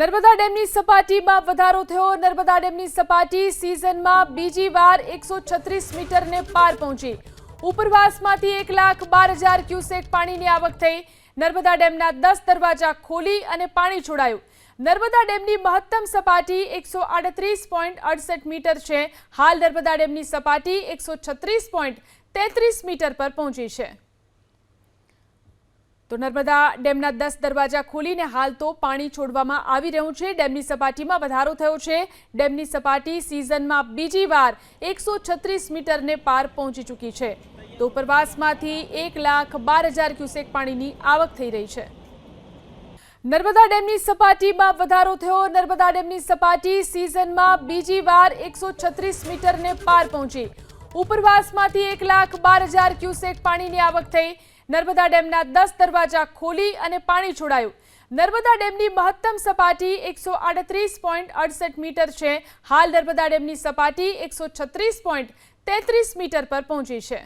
નર્મદા ડેમની સપાટીમાં વધારો થયો. નર્મદા ડેમની સપાટી સિઝનમાં બીજી વાર એકસો છત્રીસ મીટરને પાર પહોંચી. ઉપરવાસમાંથી એક લાખ બાર હજાર ક્યુસેક પાણીની આવક થઈ. નર્મદા ડેમના દસ દરવાજા ખોલી અને પાણી છોડાયું. નર્મદા ડેમની મહત્તમ સપાટી એકસો આડત્રીસ પોઈન્ટ અડસઠ મીટર છે. હાલ નર્મદા ડેમની સપાટી એકસો છત્રીસ પોઈન્ટ તેત્રીસ મીટર પર પહોંચી છે. તો નર્મદા ડેમના દસ દરવાજા ખોલીને હાલ તો પાણી છોડવામાં આવી રહ્યું છે. ડેમની સપાટીમાં વધારો થયો છે. ડેમની સપાટી સિઝનમાં બીજી વાર એકસો છત્રીસ મીટરને પાર પહોંચી ચૂકી છે. તો ઉપરવાસમાંથી એક લાખ બાર હજાર ક્યુસેક પાણીની આવક થઈ રહી છે. નર્મદા ડેમની સપાટીમાં વધારો થયો. નર્મદા ડેમની સપાટી સિઝનમાં બીજી વાર એકસો છત્રીસ મીટરને પાર પહોંચી. ઉપરવાસમાંથી એક લાખ બાર હજાર ક્યુસેક પાણીની આવક થઈ. નર્મદા ડેમના દસ દરવાજા ખોલી અને પાણી છોડાયું. નર્મદા ડેમની મહત્તમ સપાટી એકસો આડત્રીસ પોઈન્ટ અડસઠ મીટર છે. હાલ નર્મદા ડેમની સપાટી એકસો છત્રીસ પોઈન્ટ તેત્રીસ મીટર પર પહોંચી છે.